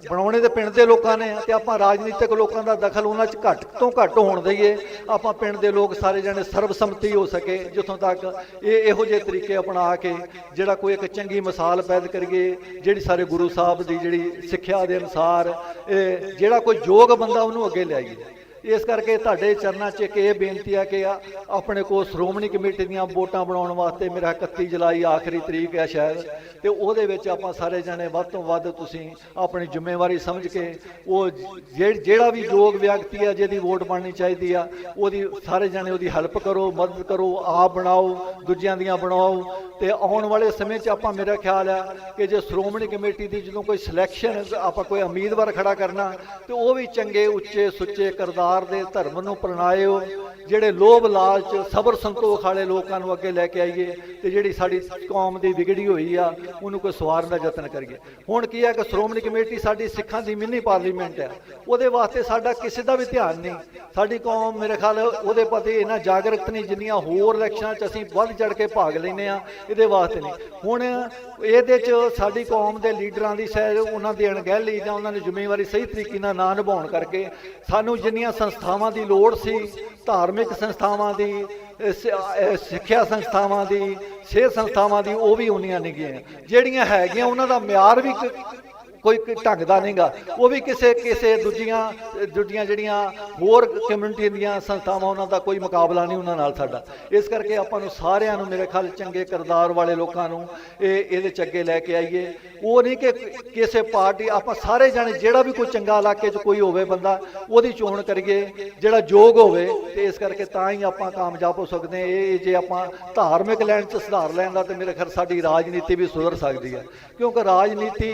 ਬਣਾਉਣੇ ਤੇ ਪਿੰਡ ਦੇ ਲੋਕਾਂ ਨੇ ਆ ਤੇ ਆਪਾਂ ਰਾਜਨੀਤਿਕ ਲੋਕਾਂ ਦਾ ਦਖਲ ਉਹਨਾਂ 'ਚ ਘੱਟ ਤੋਂ ਘੱਟ ਹੋਣ ਦਈਏ, ਆਪਾਂ ਪਿੰਡ ਦੇ ਲੋਕ ਸਾਰੇ ਜਣੇ ਸਰਬਸੰਮਤੀ ਹੋ ਸਕੇ, ਜਿੱਥੋਂ ਤੱਕ ਇਹ ਇਹੋ ਜਿਹੇ ਤਰੀਕੇ ਅਪਣਾ ਕੇ ਜਿਹੜਾ ਕੋਈ ਇੱਕ ਚੰਗੀ ਮਿਸਾਲ ਪੈਦ ਕਰੀਏ, ਜਿਹੜੀ ਸਾਰੇ ਗੁਰੂ ਸਾਹਿਬ ਦੀ ਜਿਹੜੀ ਸਿੱਖਿਆ ਦੇ ਅਨੁਸਾਰ, ਇਹ ਜਿਹੜਾ ਕੋਈ ਯੋਗ ਬੰਦਾ ਉਹਨੂੰ ਅੱਗੇ ਲਿਆਈਏ ਇਸ ਕਰਕੇ ਤੁਹਾਡੇ ਚਰਨਾਂ 'ਚ ਇੱਕ ਇਹ ਬੇਨਤੀ ਹੈ ਕਿ ਆ- ਆਪਣੇ ਕੋਲ ਸ਼੍ਰੋਮਣੀ ਕਮੇਟੀ ਦੀਆਂ ਵੋਟਾਂ ਬਣਾਉਣ ਵਾਸਤੇ ਮੇਰਾ 31 ਜੁਲਾਈ ਆਖਰੀ ਤਰੀਕ ਹੈ ਸ਼ਾਇਦ, ਤੇ ਉਹਦੇ ਵਿੱਚ ਆਪਾਂ ਸਾਰੇ ਜਣੇ ਵੱਧ ਤੋਂ ਵੱਧ ਤੁਸੀਂ ਆਪਣੀ ਜ਼ਿੰਮੇਵਾਰੀ ਸਮਝ ਕੇ ਉਹ ਜਿਹੜ- ਜਿਹੜਾ ਵੀ ਯੋਗ ਵਿਅਕਤੀ ਆ ਜਿਹਦੀ ਵੋਟ ਬਣਨੀ ਚਾਹੀਦੀ ਆ, ਉਹਦੀ ਸਾਰੇ ਜਣੇ ਉਹਦੀ ਹੈਲਪ ਕਰੋ, ਮਦਦ ਕਰੋ, ਆਪ ਬਣਾਓ, ਦੂਜਿਆਂ ਦੀਆਂ ਬਣਾਓ, ਤੇ ਆਉਣ ਵਾਲੇ ਸਮੇਂ 'ਚ ਆਪਾਂ ਮੇਰਾ ਖਿਆਲ ਆ ਕਿ ਜੇ ਸ਼੍ਰੋਮਣੀ ਕਮੇਟੀ ਦੀ ਜਦੋਂ ਕੋਈ ਸਿਲੈਕਸ਼ਨ ਆਪਾਂ ਕੋਈ ਉਮੀਦਵਾਰ ਖੜਾ ਕਰਨਾ, ਤੇ ਉਹ ਵੀ ਚੰਗੇ, ਉੱਚੇ, ਸੁੱਚੇ ਕਰਤਾਰ ਦੇ ਧਰਮ ਨੂੰ ਪ੍ਰਣਾਇਓ। ਜਿਹੜੇ ਲੋਭ ਲਾਲਚ, ਸਬਰ ਸੰਤੋਖ ਵਾਲੇ ਲੋਕਾਂ ਨੂੰ ਅੱਗੇ ਲੈ ਕੇ ਆਈਏ ਤੇ ਜਿਹੜੀ ਸਾਡੀ ਕੌਮ ਦੀ ਵਿਗੜੀ ਹੋਈ ਆ, ਉਹਨੂੰ ਕੋਈ ਸਵਾਰਨ ਦਾ ਯਤਨ ਕਰੀਏ। ਹੁਣ ਕੀ ਹੈ ਕਿ ਸ਼੍ਰੋਮਣੀ ਕਮੇਟੀ ਸਾਡੀ ਸਿੱਖਾਂ ਦੀ ਮਿੰਨੀ ਪਾਰਲੀਮੈਂਟ ਹੈ ਉਹਦੇ ਵਾਸਤੇ ਸਾਡਾ ਕਿਸੇ ਦਾ ਵੀ ਧਿਆਨ ਨਹੀਂ। ਸਾਡੀ ਕੌਮ ਮੇਰੇ ਖਿਆਲ ਉਹਦੇ ਪ੍ਰਤੀ ਇਹਨਾਂ ਜਾਗਰੂਕਤ ਨਹੀਂ ਜਿੰਨੀਆਂ ਹੋਰ ਇਲੈਕਸ਼ਨਾਂ 'ਚ ਅਸੀਂ ਵੱਧ ਚੜ ਕੇ ਭਾਗ ਲੈਨੇ ਆ ਇਹਦੇ ਵਾਸਤੇ ਨਹੀਂ। ਹੁਣ ਇਹਦੇ 'ਚ ਸਾਡੀ ਕੌਮ ਦੇ ਲੀਡਰਾਂ ਦੀ ਸ਼ਾਇਦ ਉਹਨਾਂ ਦੀ ਅਣਗਹਿਲੀ ਜਾਂ ਉਹਨਾਂ ਦੀ ਜ਼ਿੰਮੇਵਾਰੀ ਸਹੀ ਤਰੀਕੇ ਨਾਲ ਨਾ ਨਿਭਾਉਣ ਕਰਕੇ ਸਾਨੂੰ ਜਿੰਨੀਆਂ ਸੰਸਥਾਵਾਂ ਦੀ ਲੋੜ ਸੀ, ਧਾਰਮਿਕ ਧਾਰਮਿਕ ਸੰਸਥਾਵਾਂ ਦੀ ਸਿੱਖਿਆ ਸੰਸਥਾਵਾਂ ਦੀ, ਸਿਹਤ ਸੰਸਥਾਵਾਂ ਦੀ ਉਹ ਵੀ ਉਨੀਆਂ ਨਹੀਂ ਗਈਆਂ। ਜਿਹੜੀਆਂ ਹੈਗੀਆਂ, ਉਹਨਾਂ ਦਾ ਮਿਆਰ ਵੀ ਕੋਈ ਢੰਗ ਦਾ ਨਹੀਂਗਾ। ਉਹ ਵੀ ਕਿਸੇ ਕਿਸੇ ਦੂਜੀਆਂ ਦੂਜੀਆਂ ਜਿਹੜੀਆਂ ਹੋਰ ਕਮਿਊਨਿਟੀ ਦੀਆਂ ਸੰਸਥਾਵਾਂ, ਉਹਨਾਂ ਦਾ ਕੋਈ ਮੁਕਾਬਲਾ ਨਹੀਂ ਉਹਨਾਂ ਨਾਲ ਸਾਡਾ। ਇਸ ਕਰਕੇ ਆਪਾਂ ਨੂੰ ਸਾਰਿਆਂ ਨੂੰ ਮੇਰੇ ਖਿਆਲ ਚੰਗੇ ਕਿਰਦਾਰ ਵਾਲੇ ਲੋਕਾਂ ਨੂੰ ਇਹ, ਇਹਦੇ ਚ ਅੱਗੇ ਲੈ ਕੇ ਆਈਏ। ਉਹ ਨਹੀਂ ਕਿ ਕਿਸੇ ਪਾਰਟੀ, ਆਪਾਂ ਸਾਰੇ ਜਾਣੇ ਜਿਹੜਾ ਵੀ ਕੋਈ ਚੰਗਾ ਇਲਾਕੇ 'ਚ ਕੋਈ ਹੋਵੇ ਬੰਦਾ, ਉਹਦੀ ਚੋਣ ਕਰੀਏ, ਜਿਹੜਾ ਯੋਗ ਹੋਵੇ। ਤੇ ਇਸ ਕਰਕੇ ਤਾਂ ਹੀ ਆਪਾਂ ਕਾਮਯਾਬ ਹੋ ਸਕਦੇ ਹਾਂ। ਇਹ ਜੇ ਆਪਾਂ ਧਾਰਮਿਕ ਲੈਣ 'ਚ ਸੁਧਾਰ ਲੈਣ ਦਾ ਤੇ ਮੇਰੇ ਖਿਆਲ ਸਾਡੀ ਰਾਜਨੀਤੀ ਵੀ ਸੁਧਰ ਸਕਦੀ ਹੈ। ਕਿਉਂਕਿ ਰਾਜਨੀਤੀ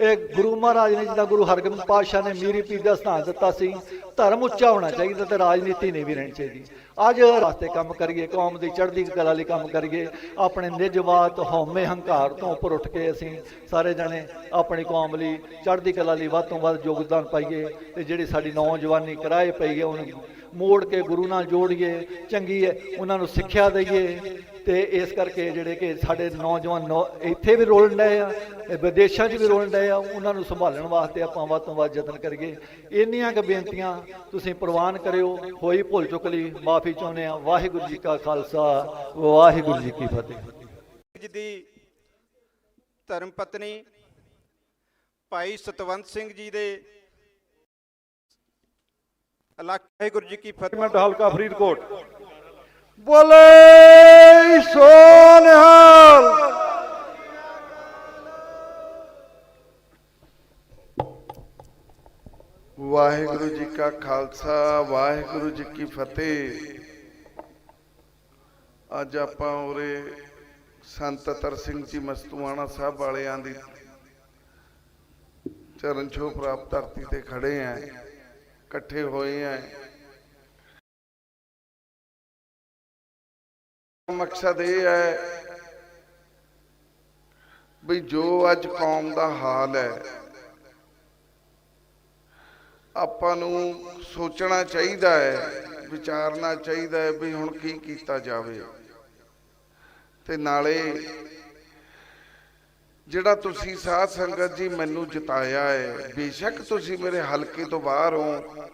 ਇਹ ਗੁਰੂ ਮਹਾਰਾਜ ਨੇ ਜਿੱਦਾਂ ਗੁਰੂ ਹਰਗੋਬਿੰਦ ਪਾਤਸ਼ਾਹ ਨੇ ਮੀਰੀ ਪੀਰ ਦਾ ਸਥਾਨ ਦਿੱਤਾ ਸੀ, ਧਰਮ ਉੱਚਾ ਹੋਣਾ ਚਾਹੀਦਾ ਤੇ ਰਾਜਨੀਤੀ ਨਹੀਂ ਵੀ ਰਹਿਣੀ ਚਾਹੀਦੀ। ਅੱਜ ਰਾਸਤੇ ਕੰਮ ਕਰੀਏ, ਕੌਮ ਦੀ ਚੜ੍ਹਦੀ ਕਲਾ ਲਈ ਕੰਮ ਕਰੀਏ, ਆਪਣੇ ਨਿਜਵਾਤ, ਹਉਮੈ ਹੰਕਾਰ ਤੋਂ ਉੱਪਰ ਉੱਠ ਕੇ ਅਸੀਂ ਸਾਰੇ ਜਣੇ ਆਪਣੀ ਕੌਮ ਲਈ ਚੜ੍ਹਦੀ ਕਲਾ ਲਈ ਵੱਧ ਤੋਂ ਵੱਧ ਯੋਗਦਾਨ ਪਾਈਏ ਤੇ ਜਿਹੜੀ ਸਾਡੀ ਨੌਜਵਾਨੀ ਕਿਰਾਏ ਪਈ ਹੈ, ਉਹਨੂੰ ਮੋੜ ਕੇ ਗੁਰੂ ਨਾਲ ਜੋੜੀਏ, ਚੰਗੀ ਹੈ, ਉਹਨਾਂ ਨੂੰ ਸਿੱਖਿਆ ਦਈਏ। ਤੇ ਇਸ ਕਰਕੇ ਜਿਹੜੇ ਕਿ ਸਾਡੇ ਨੌਜਵਾਨ ਨੌ- ਇੱਥੇ ਵੀ ਰੋਲਣ ਡਏ ਆ ਵਿਦੇਸ਼ਾਂ 'ਚ ਵੀ ਰੋਲਣ ਡਏ ਆ ਉਹਨਾਂ ਨੂੰ ਸੰਭਾਲਣ ਵਾਸਤੇ ਆਪਾਂ ਵੱਧ ਤੋਂ ਵੱਧ ਯਤਨ ਕਰੀਏ। ਇੰਨੀਆਂ ਕੁ ਬੇਨਤੀਆਂ ਤੁਸੀਂ ਪ੍ਰਵਾਨ ਕਰਿਓ ਹੋਈ ਭੁੱਲ ਚੁੱਕ ਲਈ ਮਾਫੀ ਚਾਹੁੰਦੇ ਆ ਵਾਹਿਗੁਰੂ ਜੀ ਕਾ ਖਾਲਸਾ ਵਾਹਿਗੁਰੂ ਜੀ ਕੀ ਫਤਿਹ। ਜੀ ਦੀ ਧਰਮ ਪਤਨੀ ਭਾਈ ਸਤਵੰਤ ਸਿੰਘ ਜੀ ਦੇ ਇਲਾਕੇ ਗੁਰੂ ਜੀ ਕੀ ਫਤਿਹ। ਮਿੰਟ ਹਲਕਾ ਫਰੀਦਕੋਟ। ਬੋਲੇ ਸੋਨਿਹਾਲ ਵਾਹਿਗੁਰੂ ਜੀ ਕਾ ਖਾਲਸਾ ਵਾਹਿਗੁਰੂ ਜੀ ਕੀ ਫਤਿਹ ਅੱਜ ਆਪਾਂ ਉਰੇ ਸੰਤ ਤਰ ਸਿੰਘ ਜੀ ਮਸਤੂਆਣਾ ਸਾਹਿਬ ਵਾਲਿਆਂ ਦੀ ਚਰਨ ਛੋਹ ਪ੍ਰਾਪਤ ਧਰਤੀ ਤੇ ਖੜੇ ਆਂ, ਇਕੱਠੇ ਹੋਏ ਆਂ। ਮਕਸਦ ਇਹ ਹੈ ਵੀ ਜੋ ਅੱਜ ਕੌਮ ਦਾ ਹਾਲ ਹੈ, ਆਪਾਂ ਨੂੰ ਸੋਚਣਾ ਚਾਹੀਦਾ ਹੈ, ਵਿਚਾਰਨਾ ਚਾਹੀਦਾ ਹੈ ਵੀ ਹੁਣ ਕੀ ਕੀਤਾ ਜਾਵੇ। ਤੇ ਨਾਲੇ ਜਿਹੜਾ ਤੁਸੀਂ ਸਾਧ ਸੰਗਤ ਜੀ ਮੈਨੂੰ ਜਿਤਾਇਆ ਹੈ, ਬੇਸ਼ੱਕ ਤੁਸੀਂ ਮੇਰੇ ਹਲਕੇ ਤੋਂ ਬਾਹਰ ਹੋ,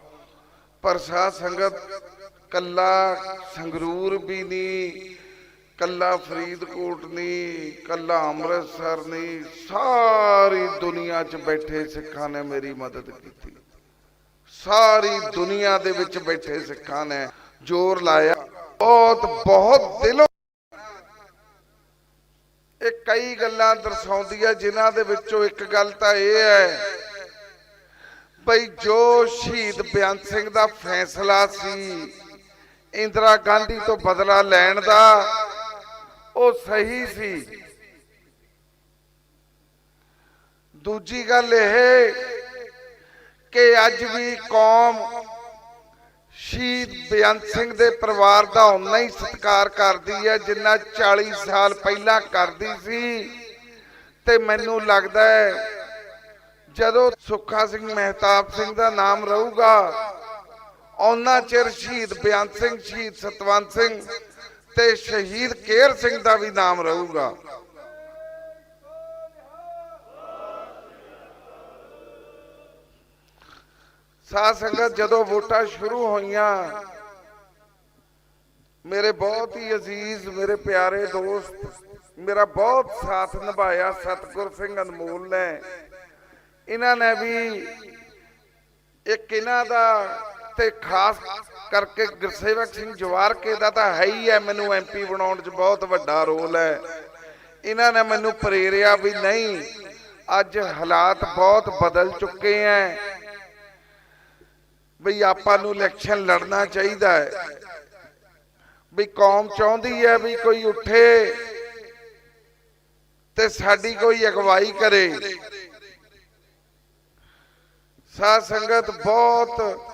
ਪਰ ਸਾਧ ਸੰਗਤ ਕੱਲਾ ਸੰਗਰੂਰ ਵੀ ਨਹੀਂ, ਕੱਲਾ ਫਰੀਦਕੋਟ ਨਹੀਂ, ਕੱਲਾ ਅੰਮ੍ਰਿਤਸਰ ਨਹੀਂ, ਸਾਰੀ ਦੁਨੀਆ 'ਚ ਬੈਠੇ ਸਿੱਖਾਂ ਨੇ ਮੇਰੀ ਮਦਦ ਕੀਤੀ। ਸਾਰੀ ਦੁਨੀਆ ਦੇ ਵਿੱਚ ਬੈਠੇ ਸਿੱਖਾਂ ਨੇ ਜ਼ੋਰ ਲਾਇਆ। ਬਹੁਤ ਬਹੁਤ ਦਿਲੋਂ। ਇਹ ਕਈ ਗੱਲਾਂ ਦਰਸਾਉਂਦੀ ਹੈ, ਜਿਨ੍ਹਾਂ ਦੇ ਵਿੱਚੋਂ ਇੱਕ ਗੱਲ ਤਾਂ ਇਹ ਹੈ ਬਈ ਜੋ ਸ਼ਹੀਦ ਬੇਅੰਤ ਸਿੰਘ ਦਾ ਫੈਸਲਾ ਸੀ ਇੰਦਰਾ ਗਾਂਧੀ ਤੋਂ ਬਦਲਾ ਲੈਣ ਦਾ ਉਹ ਸਹੀ ਸੀ। ਦੂਜੀ ਗੱਲ ਇਹ ਕਿ ਅੱਜ ਵੀ ਕੌਮ ਸ਼ਹੀਦ ਬੇਅੰਤ ਸਿੰਘ ਦੇ ਪਰਿਵਾਰ ਦਾ ਉਨਾ ਹੀ ਸਤਿਕਾਰ ਕਰਦੀ ਹੈ ਜਿੰਨਾ 40 ਸਾਲ ਪਹਿਲਾਂ ਕਰਦੀ ਸੀ। ਤੇ ਮੈਨੂੰ ਲੱਗਦਾ ਹੈ ਜਦੋਂ ਸੁੱਖਾ ਸਿੰਘ ਮਹਿਤਾਬ ਸਿੰਘ ਦਾ ਨਾਮ ਰਹੂਗਾ ਉਹਨਾਂ ਚਿਰ ਸ਼ਹੀਦ ਬੇਅੰਤ ਸਿੰਘ, ਸ਼ਹੀਦ ਸਤਵੰਤ ਸਿੰਘ ਤੇ ਸ਼ਹੀਦ ਕੇਰ ਸਿੰਘ ਦਾ ਵੀ ਨਾਮ ਰਹੂਗਾ। ਸਾਧ ਸੰਗਤ, ਜਦੋਂ ਵੋਟਾਂ ਸ਼ੁਰੂ ਹੋਈਆਂ, ਮੇਰੇ ਬਹੁਤ ਹੀ ਅਜ਼ੀਜ਼, ਮੇਰੇ ਪਿਆਰੇ ਦੋਸਤ, ਮੇਰਾ ਬਹੁਤ ਸਾਥ ਨਿਭਾਇਆ ਸਤਗੁਰ ਸਿੰਘ ਅਨਮੋਲ ਨੇ। ਇਹਨਾਂ ਨੇ ਵੀ ਇੱਕ ਇਹਨਾਂ ਦਾ ਤੇ ਖਾਸ ਕਰਕੇ ਗੁਰਸੇਵਕ ਸਿੰਘ ਜਵਾਰਕੇ ਦਾ ਤਾਂ ਹੈ ਹੀ ਹੈ, ਮੈਨੂੰ ਐਮਪੀ ਬਣਾਉਣ 'ਚ ਬਹੁਤ ਵੱਡਾ ਰੋਲ ਹੈ। ਇਹਨਾਂ ਨੇ ਮੈਨੂੰ ਪ੍ਰੇਰਿਆ ਵੀ ਨਹੀਂ, ਅੱਜ ਹਾਲਾਤ ਬਹੁਤ ਬਦਲ ਚੁੱਕੇ ਐ। ਵੀ ਆਪਾਂ ਨੂੰ ਇਲੈਕਸ਼ਨ ਲੜਨਾ ਚਾਹੀਦਾ ਹੈ। ਵੀ ਕੌਮ ਚਾਹੁੰਦੀ ਹੈ ਵੀ ਕੋਈ ਉੱਠੇ ਤੇ ਸਾਡੀ ਕੋਈ ਅਗਵਾਈ ਕਰੇ। ਸਾਧ ਸੰਗਤ ਬਹੁਤ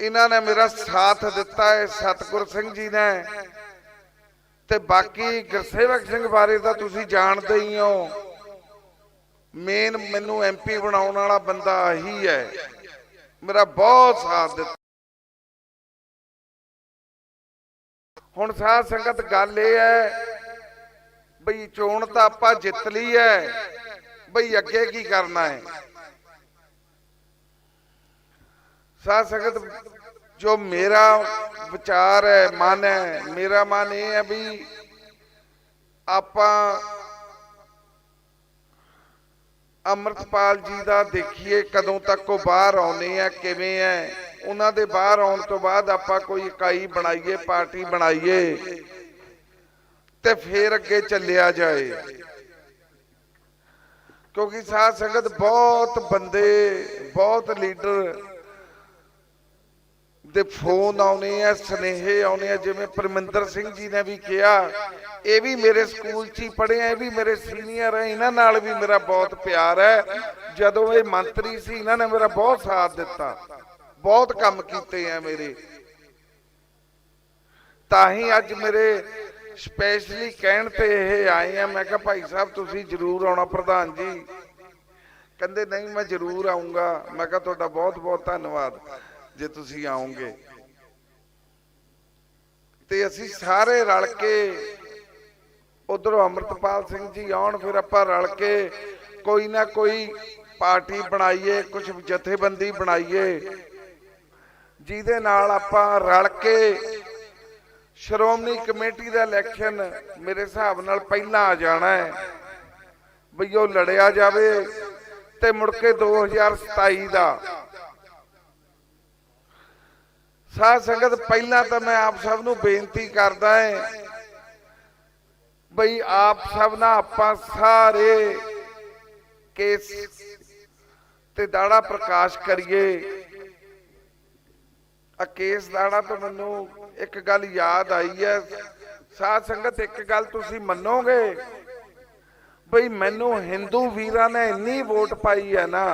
ਇਹਨਾਂ ਨੇ ਮੇਰਾ ਸਾਥ ਦਿੱਤਾ ਹੈ, ਸਤਗੁਰ ਸਿੰਘ ਜੀ ਨੇ। ਤੇ ਬਾਕੀ ਗੁਰਸੇਵਕ ਸਿੰਘ ਬਾਰੇ ਤਾਂ ਤੁਸੀਂ ਜਾਣਦੇ ਹੀ ਹੋ। ਮੇਨ ਮੈਨੂੰ ਐਮਪੀ ਬਣਾਉਣ ਵਾਲਾ ਬੰਦਾ ਆਹੀ ਹੈ। ਮੇਰਾ ਬਹੁਤ ਸਾਥ ਦਿੱਤਾ। ਹੁਣ ਸਾਧ ਸੰਗਤ ਗੱਲ ਇਹ ਹੈ, ਬਈ ਚੋਣ ਤਾਂ ਆਪਾਂ ਜਿੱਤ ਲਈ ਹੈ। ਬਈ ਅੱਗੇ ਕੀ ਕਰਨਾ ਹੈ? ਸਾਧ ਸੰਗਤ, ਜੋ ਮੇਰਾ ਵਿਚਾਰ ਹੈ, ਮਨ ਹੈ, ਮੇਰਾ ਮਨ ਇਹ ਹੈ ਵੀ ਆਪਾਂ ਅਮਰਤਪਾਲ ਜੀ ਦਾ ਦੇਖੀਏ, ਕਦੋਂ ਤੱਕ ਉਹ ਬਾਹਰ ਆਉਨੇ ਆ, ਕਿਵੇਂ ਐ ਉਹਨਾਂ ਦੇ ਬਾਹਰ ਆਉਣ ਤੋਂ ਬਾਅਦ ਆਪਾਂ ਕੋਈ ਇਕਾਈ ਬਣਾਈਏ, ਪਾਰਟੀ ਬਣਾਈਏ ਤੇ ਫੇਰ ਅੱਗੇ ਚੱਲਿਆ ਜਾਏ। ਕਿਉਂਕਿ ਸਾਧ ਸੰਗਤ ਬਹੁਤ ਬੰਦੇ, ਬਹੁਤ ਲੀਡਰ ਦੇ ਫੋਨ ਆਉਣੇ ਆ, ਸਨੇਹੇ ਆਉਣੇ ਆ, ਜਿਵੇਂ ਪਰਮਿੰਦਰ ਸਿੰਘ ਜੀ ਨੇ ਵੀ ਕਿਹਾ, ਇਹ ਵੀ ਮੇਰੇ ਸਕੂਲ 'ਚ ਹੀ ਪੜ੍ਹੇ ਆ, ਇਹ ਵੀ ਮੇਰੇ ਸੀਨੀਅਰ ਹੈ ਇਹਨਾਂ ਨਾਲ ਵੀ ਮੇਰਾ ਬਹੁਤ ਪਿਆਰ ਹੈ। ਜਦੋਂ ਇਹ ਮੰਤਰੀ ਸੀ, ਇਹਨਾਂ ਨੇ ਮੇਰਾ ਬਹੁਤ ਸਾਥ ਦਿੱਤਾ, ਬਹੁਤ ਕੰਮ ਕੀਤੇ ਆ ਮੇਰੇ। ਤਾਂ ਹੀ ਅੱਜ ਮੇਰੇ ਸਪੈਸ਼ਲੀ ਕਹਿਣ ਤੇ ਇਹ ਆਏ ਆ, ਮੈਂ ਕਿਹਾ ਭਾਈ ਸਾਹਿਬ, ਤੁਸੀਂ ਜਰੂਰ ਆਉਣਾ, ਪ੍ਰਧਾਨ ਜੀ। ਕਹਿੰਦੇ, ਨਹੀਂ, ਮੈਂ ਜਰੂਰ ਆਉਂਗਾ ਮੈਂ ਕਿਹਾ, ਤੁਹਾਡਾ ਬਹੁਤ ਬਹੁਤ ਧੰਨਵਾਦ। ਜੇ ਤੁਸੀਂ ਆਓਗੇ ਤੇ ਅਸੀਂ ਸਾਰੇ ਰਲ ਕੇ ਉਧਰੋਂ ਅਮਰਤਪਾਲ ਸਿੰਘ ਜੀ ਆਉਣ, ਫਿਰ ਆਪਾਂ ਰਲ ਕੇ ਕੋਈ ਨਾ ਕੋਈ ਪਾਰਟੀ ਬਣਾਈਏ ਕੁਝ ਜਥੇਬੰਦੀ ਬਣਾਈਏ, ਜਿਹਦੇ ਨਾਲ ਆਪਾਂ ਰਲ ਕੇ ਸ਼੍ਰੋਮਣੀ ਕਮੇਟੀ ਦਾ ਇਲੈਕਸ਼ਨ ਮੇਰੇ ਹਿਸਾਬ ਨਾਲ ਪਹਿਲਾਂ ਆ ਜਾਣਾ ਹੈ, ਬਈ ਉਹ ਲੜਿਆ ਜਾਵੇ ਤੇ ਮੁੜ ਕੇ 2027 ਦਾ ਸਾਧ ਸੰਗਤ, ਪਹਿਲਾਂ ਤਾਂ ਮੈਂ ਆਪ ਸਭ ਨੂੰ ਬੇਨਤੀ ਕਰਦਾ ਹੈ ਬਈ ਆਪ ਸਭ ਨਾਲ ਆਪਾਂ ਸਾਰੇ ਕੇਸ ਤੇ ਦਾੜਾ ਪ੍ਰਕਾਸ਼ ਕਰੀਏ। ਆ ਕੇਸ ਦਾੜਾ ਤੋਂ ਮੈਨੂੰ ਇੱਕ ਗੱਲ ਯਾਦ ਆਈ ਹੈ। ਸਾਧ ਸੰਗਤ, ਇੱਕ ਗੱਲ ਤੁਸੀਂ ਮੰਨੋਗੇ? ਬਈ ਮੈਨੂੰ ਹਿੰਦੂ ਵੀਰਾਂ ਨੇ ਇੰਨੀ ਵੋਟ ਪਾਈ ਹੈ ਨਾ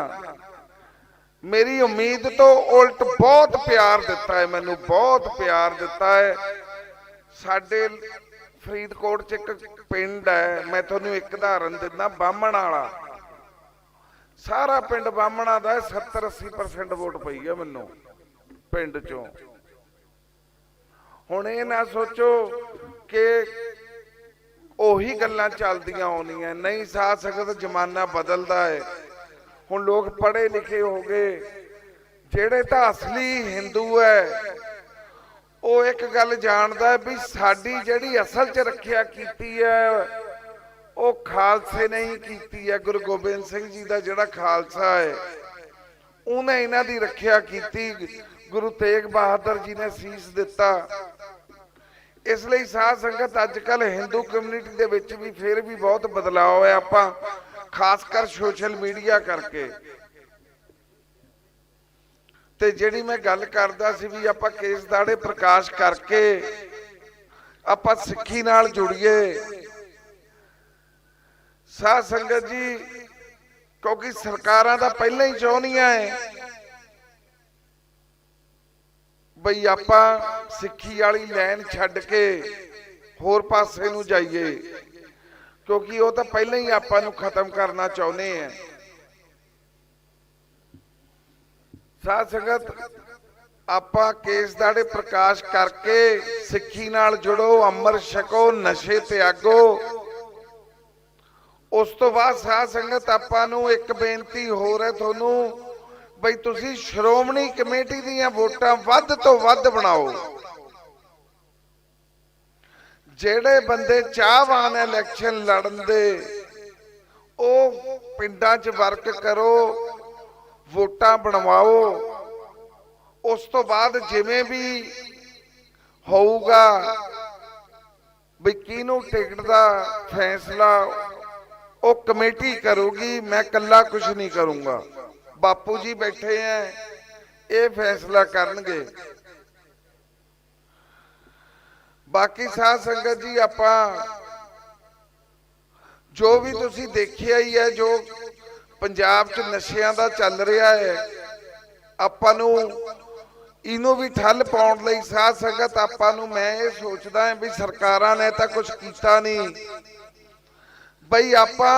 ਮੇਰੀ ਉਮੀਦ ਤੋਂ ਉਲਟ ਬਹੁਤ ਪਿਆਰ ਦਿੱਤਾ ਹੈ, ਮੈਨੂੰ ਬਹੁਤ ਪਿਆਰ ਦਿੱਤਾ ਹੈ। ਸਾਡੇ ਫਰੀਦਕੋਟ ਚ ਇੱਕ ਪਿੰਡ ਹੈ, ਮੈਂ ਤੁਹਾਨੂੰ ਇੱਕ ਉਦਾਹਰਨ ਦਿੰਦਾ, ਬਾਹਮਣ ਵਾਲਾ। ਸਾਰਾ ਪਿੰਡ ਬਾਹਮਣਾ ਦਾ 70 80% ਵੋਟ ਪਈ ਹੈ ਮੈਨੂੰ, ਪਿੰਡ ਚੋਂ। ਹੁਣ ਇਹ ਨਾ ਸੋਚੋ ਕਿ ਉਹੀ ਗੱਲਾਂ ਚੱਲਦੀਆਂ ਆਉਣੀਆਂ ਨਹੀਂ ਸਾਥ ਸਕਤ ਜ਼ਮਾਨਾ ਬਦਲਦਾ ਹੈ। ਹੁਣ ਲੋਕ ਪੜ੍ਹੇ ਲਿਖੇ ਹੋ ਗਏ। ਜਿਹੜੇ ਤਾਂ ਅਸਲੀ ਹਿੰਦੂ ਹੈ, ਉਹ ਇੱਕ ਗੱਲ ਜਾਣਦਾ ਹੈ ਵੀ ਸਾਡੀ ਜਿਹੜੀ ਅਸਲ 'ਚ ਰੱਖਿਆ ਕੀਤੀ ਹੈ, ਉਹ ਖਾਲਸੇ ਨੇ ਕੀਤੀ ਹੈ। ਗੁਰੂ ਗੋਬਿੰਦ ਸਿੰਘ ਜੀ ਦਾ ਜਿਹੜਾ ਖਾਲਸਾ ਹੈ, ਉਹਨੇ ਇਹਨਾਂ ਦੀ ਰੱਖਿਆ ਕੀਤੀ। ਗੁਰੂ ਤੇਗ ਬਹਾਦਰ ਜੀ ਨੇ ਸੀਸ ਦਿੱਤਾ। ਇਸ ਲਈ ਸਾਧ ਸੰਗਤ ਅੱਜ ਕੱਲ ਹਿੰਦੂ ਕਮਿਊਨਿਟੀ ਦੇ ਵਿੱਚ ਵੀ ਫਿਰ ਵੀ ਬਹੁਤ ਬਦਲਾਅ ਹੋਇਆ। ਆਪਾਂ ਖਾਸ ਕਰ ਸੋਸ਼ਲ ਮੀਡੀਆ ਕਰਕੇ। ਤੇ ਜਿਹੜੀ ਮੈਂ ਗੱਲ ਕਰਦਾ ਸੀ ਵੀ ਆਪਾਂ ਕੇਸ ਦਾੜੇ ਪ੍ਰਕਾਸ਼ ਕਰਕੇ ਆਪਾਂ ਸਿੱਖੀ ਨਾਲ ਜੁੜੀਏ। ਸਾਧ ਸੰਗਤ ਜੀ, ਕਿਉਂਕਿ ਸਰਕਾਰਾਂ ਦਾ ਪਹਿਲਾਂ ਹੀ ਚਾਹੁੰਦੀਆਂ ਐ ਬਈ ਆਪਾਂ ਸਿੱਖੀ ਵਾਲੀ ਲਾਈਨ ਛੱਡ ਕੇ ਹੋਰ ਪਾਸੇ ਨੂੰ ਜਾਈਏ। ਕਿਉਂਕਿ ਉਹ ਤਾਂ ਪਹਿਲਾਂ ਹੀ ਆਪਾਂ ਨੂੰ ਖਤਮ ਕਰਨਾ ਚਾਹੁੰਦੇ ਆ। ਸਾਧ ਸੰਗਤ, ਆਪਾਂ ਕੇਸ ਦਾੜੇ ਪ੍ਰਕਾਸ਼ ਕਰਕੇ ਸਿੱਖੀ ਨਾਲ ਜੁੜੋ, ਅੰਮ੍ਰਿਤ ਛਕੋ, ਨਸ਼ੇ ਤਿਆਗੋ। ਉਸ ਤੋਂ ਬਾਅਦ ਸਾਧ ਸੰਗਤ, ਆਪਾਂ ਨੂੰ ਇੱਕ ਬੇਨਤੀ ਹੋਰ ਹੈ ਤੁਹਾਨੂੰ, ਬਈ ਤੁਸੀਂ ਸ਼੍ਰੋਮਣੀ ਕਮੇਟੀ ਦੀਆਂ ਵੋਟਾਂ ਵੱਧ ਤੋਂ ਵੱਧ ਬਣਾਓ। ਜਿਹੜੇ ਬੰਦੇ ਚਾਹਵਾਨ ਇਲੈਕਸ਼ਨ ਲੜਨ ਦੇ, ਉਹ ਪਿੰਡਾਂ 'ਚ ਵਰਕ ਕਰੋ, ਵੋਟਾਂ ਬਣਵਾਓ, ਉਸ ਤੋਂ ਬਾਅਦ ਜਿਵੇਂ ਵੀ ਹੋਊਗਾ ਵੀ ਕਿਹਨੂੰ ਟਿਕਟ ਦਾ ਫੈਸਲਾ, ਉਹ ਕਮੇਟੀ ਕਰੂਗੀ, ਮੈਂ ਇਕੱਲਾ ਕੁਝ ਨਹੀਂ ਕਰੂੰਗਾ। ਬਾਪੂ ਜੀ ਬੈਠੇ ਐ, ਇਹ ਫੈਸਲਾ ਕਰਨਗੇ। ਬਾਕੀ ਸਾਧ ਸੰਗਤ ਜੀ ਆਪਾਂ ਜੋ ਵੀ ਤੁਸੀਂ ਦੇਖਿਆ ਹੀ ਹੈ, ਜੋ ਪੰਜਾਬ 'ਚ ਨਸ਼ਿਆਂ ਦਾ ਚੱਲ ਰਿਹਾ ਹੈ, ਆਪਾਂ ਨੂੰ ਇਹਨੂੰ ਵੀ ਠੱਲ ਪਾਉਣ ਲਈ ਸਾਧ ਸੰਗਤ ਆਪਾਂ ਨੂੰ ਮੈਂ ਇਹ ਸੋਚਦਾ ਹਾਂ ਵੀ ਸਰਕਾਰਾਂ ਨੇ ਤਾਂ ਕੁਝ ਕੀਤਾ ਨਹੀਂ। ਬਈ ਆਪਾਂ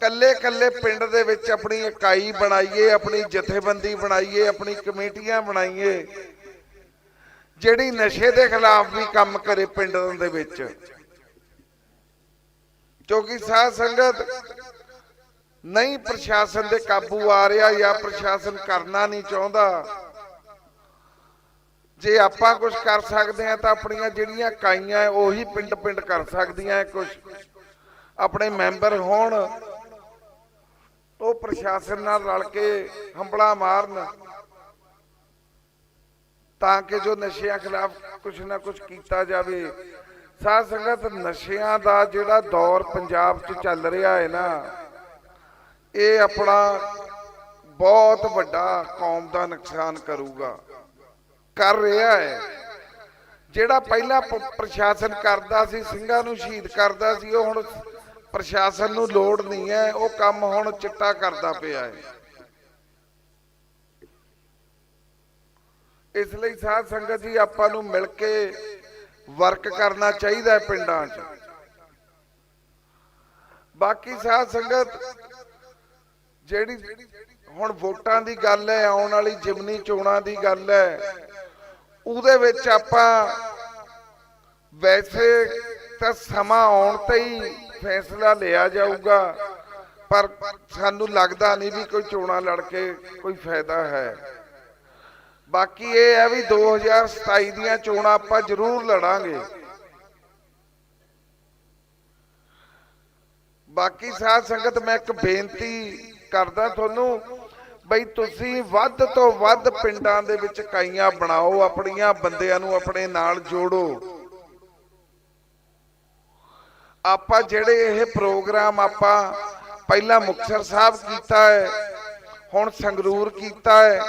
ਕੱਲੇ ਕੱਲੇ ਪਿੰਡ ਦੇ ਵਿੱਚ ਆਪਣੀ ਇਕਾਈ ਬਣਾਈਏ, ਆਪਣੀ ਜਥੇਬੰਦੀ ਬਣਾਈਏ, ਆਪਣੀ ਕਮੇਟੀਆਂ ਬਣਾਈਏ ਜਿਹੜੀ ਨਸ਼ੇ ਦੇ ਖਿਲਾਫ ਵੀ ਕੰਮ ਕਰੇ ਪਿੰਡ ਦੇ ਵਿੱਚ। ਕਿਉਂਕਿ ਸਾਧ ਸੰਗਤ ਨਹੀਂ ਪ੍ਰਸ਼ਾਸਨ ਦੇ ਕਾਬੂ ਆ ਰਿਹਾ ਜਾਂ ਪ੍ਰਸ਼ਾਸਨ ਕਰਨਾ ਨਹੀਂ ਚਾਹੁੰਦਾ। ਜੇ ਆਪਾਂ ਕੁਝ ਕਰ ਸਕਦੇ ਆ ਤਾਂ ਆਪਣੀਆਂ ਜਿਹੜੀਆਂ ਇਕਾਈਆਂ ਹੈ, ਉਹੀ ਪਿੰਡ ਪਿੰਡ ਕਰ ਸਕਦੀਆਂ ਕੁਝ ਆਪਣੇ ਮੈਂਬਰ ਹੋਣ ਉਹ ਪ੍ਰਸ਼ਾਸਨ ਨਾਲ ਰਲ ਕੇ ਹੰਬਲਾ ਮਾਰਨ। ਤਾਂ ਕਿ ਜੋ ਨਸ਼ਿਆਂ ਖਿਲਾਫ ਕੁਝ ਨਾ ਕੁਝ ਕੀਤਾ ਜਾਵੇ। ਸਾਧ ਸੰਗਤ, ਨਸ਼ਿਆਂ ਦਾ ਜਿਹੜਾ ਦੌਰ ਪੰਜਾਬ 'ਚ ਚੱਲ ਰਿਹਾ ਹੈ ਨਾ, ਇਹ ਆਪਣਾ ਬਹੁਤ ਵੱਡਾ ਕੌਮ ਦਾ ਨੁਕਸਾਨ ਕਰੂਗਾ। ਕਰ ਰਿਹਾ ਹੈ। ਜਿਹੜਾ ਪਹਿਲਾਂ ਪ੍ਰਸ਼ਾਸਨ ਕਰਦਾ ਸੀ, ਸਿੰਘਾਂ ਨੂੰ ਸ਼ਹੀਦ ਕਰਦਾ ਸੀ, ਉਹ ਹੁਣ ਪ੍ਰਸ਼ਾਸਨ ਨੂੰ ਲੋੜ ਨਹੀਂ ਹੈ, ਉਹ ਕੰਮ ਹੁਣ ਚਿੱਟਾ ਕਰਦਾ ਪਿਆ ਹੈ। ਇਸ ਲਈ ਸਾਧ ਸੰਗਤ ਜੀ ਆਪਾਂ ਨੂੰ ਮਿਲ ਕੇ ਵਰਕ ਕਰਨਾ ਚਾਹੀਦਾ ਹੈ ਪਿੰਡਾਂ 'ਚ। ਬਾਕੀ ਸਾਧ ਸੰਗਤ, ਜਿਹੜੀ ਹੁਣ ਵੋਟਾਂ ਦੀ ਗੱਲ ਹੈ, ਆਉਣ ਵਾਲੀ ਜਿਮਨੀ ਚੋਣਾਂ ਦੀ ਗੱਲ ਹੈ, ਉਹਦੇ ਵਿੱਚ ਆਪਾਂ ਵੈਸੇ ਤਾਂ ਸਮਾਂ ਆਉਣ ਤੇ ਹੀ ਫੈਸਲਾ ਲਿਆ ਜਾਊਗਾ, ਪਰ ਸਾਨੂੰ ਲੱਗਦਾ ਨਹੀਂ ਵੀ ਕੋਈ ਚੋਣਾਂ ਲੜ ਕੇ ਕੋਈ ਫਾਇਦਾ ਹੈ। ਬਾਕੀ ਇਹ ਹੈ ਵੀ 2027 ਦੀਆਂ ਚੋਣਾਂ ਆਪਾਂ ਜ਼ਰੂਰ ਲੜਾਂਗੇ। ਬਾਕੀ ਸਾਧ ਸੰਗਤ, ਮੈਂ ਇੱਕ ਬੇਨਤੀ ਕਰਦਾ ਤੁਹਾਨੂੰ ਬਈ ਤੁਸੀਂ ਵੱਧ ਤੋਂ ਵੱਧ ਪਿੰਡਾਂ ਦੇ ਵਿੱਚ ਇਕਾਈਆਂ ਬਣਾਓ, ਆਪਣੀਆਂ ਬੰਦਿਆਂ ਨੂੰ ਆਪਣੇ ਨਾਲ ਜੋੜੋ। ਆਪਾਂ ਜਿਹੜੇ ਇਹ ਪ੍ਰੋਗਰਾਮ ਆਪਾਂ ਪਹਿਲਾਂ ਮੁਕਤਸਰ ਸਾਹਿਬ ਕੀਤਾ ਹੈ, ਹੁਣ ਸੰਗਰੂਰ ਕੀਤਾ ਹੈ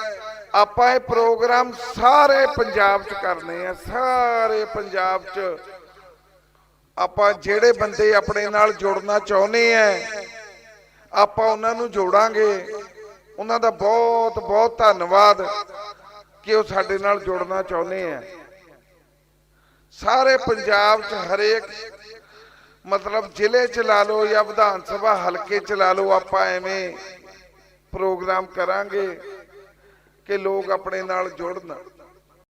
ਆਪਾਂ ਇਹ ਪ੍ਰੋਗਰਾਮ ਸਾਰੇ ਪੰਜਾਬ 'ਚ ਕਰਨੇ ਆ, ਸਾਰੇ ਪੰਜਾਬ 'ਚ। ਆਪਾਂ ਜਿਹੜੇ ਬੰਦੇ ਆਪਣੇ ਨਾਲ ਜੁੜਨਾ ਚਾਹੁੰਦੇ ਆ, ਆਪਾਂ ਉਹਨਾਂ ਨੂੰ ਜੋੜਾਂਗੇ। ਉਹਨਾਂ ਦਾ ਬਹੁਤ ਬਹੁਤ ਧੰਨਵਾਦ ਕਿ ਉਹ ਸਾਡੇ ਨਾਲ ਜੁੜਨਾ ਚਾਹੁੰਦੇ ਆ। ਸਾਰੇ ਪੰਜਾਬ 'ਚ ਹਰੇਕ, ਮਤਲਬ ਜ਼ਿਲ੍ਹੇ ਚ ਲਾ ਲਓ ਜਾਂ ਵਿਧਾਨ ਸਭਾ ਹਲਕੇ ਚ ਲਾ ਲਓ, ਆਪਾਂ ਐਵੇਂ ਪ੍ਰੋਗਰਾਮ ਕਰਾਂਗੇ। ਕਿ ਲੋਕ ਆਪਣੇ ਨਾਲ ਜੁੜਨ।